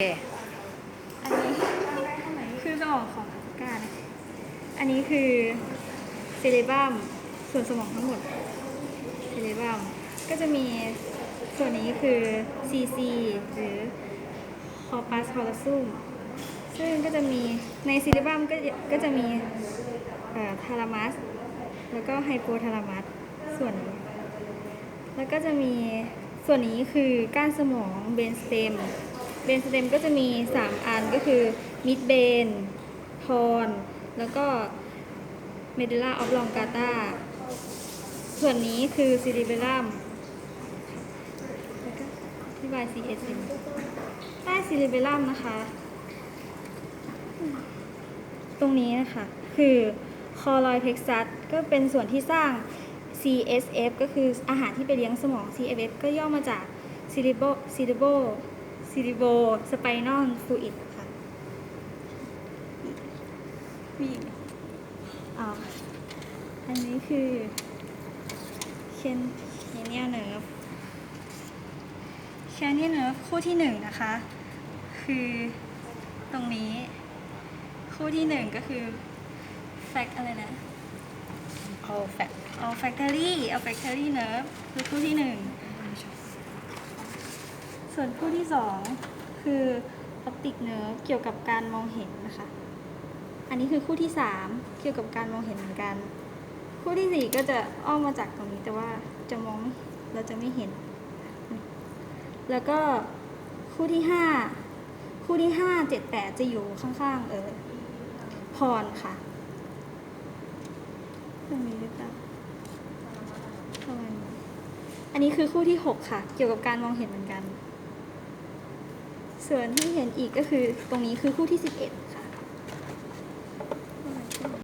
อันนี้คือสมองของอัฟริกานะอันนี้คือเซเลบัมส่วนสมองทั้งหมดเซเลบัมก็จะมีส่วนนี้คือ CC หรือ corpus callosum ซึ่งก็จะมีในเซเลบัมก็จะก็จะมีทารามัส แล้วก็ไฮโปทารามัสส่วนนี้แล้วก็จะมีส่วนนี้คือก้านสมองเบนสเตม เบนสเตมก็จะมี 3 อันก็คือมิดเบนทอนแล้วก็เมด u ล่าออฟลองกาตาส่วนนี้คือซิลิเบลัมแล้วก็อธิบาย CSM ใต้ซิลิเบลัมนะคะ ตรงนี้นะคะ คือคอลอยเพ็กซัสก็เป็นส่วนที่สร้าง CSF ก็คืออาหารที่ไปเลี้ยงสมอง CSF ก็ย่อมาจาก cerebro cerebro cerebro spinal fluid ค่ะนี่อ๋ออันนี้คือเคนเคนเนียเนิร์ฟเคนเนียเนิร์ฟคู่ที่หนึ่งนะคะ คือตรงนี้ คู่ที่หนึ่งก็คือ fact อะไรนะเอาแฟกเอา factory เอา factory nerve คือคู่ที่หนึ่ง ส่วนคู่ที่สองคือ optic nerve เกี่ยวกับการมองเห็นนะคะ อันนี้คือคู่ที่สามเกี่ยวกับการมองเห็นเหมือนกัน คู่ที่สี่ก็จะอ้อมมาจากตรงนี้แต่ว่าจะมองเราจะไม่เห็น แล้วก็คู่ที่ห้าคู่ที่ห้าเจ็ดแปดจะอยู่ข้างๆ เออพรค่ะตรงนี้หรือเปล่าอันนี้คือคู่ที่ 6 ค่ะ เกี่ยวกับการมองเห็นเหมือนกัน ส่วนที่เห็นอีกก็คือตรงนี้คือคู่ที่ 11 ค่ะ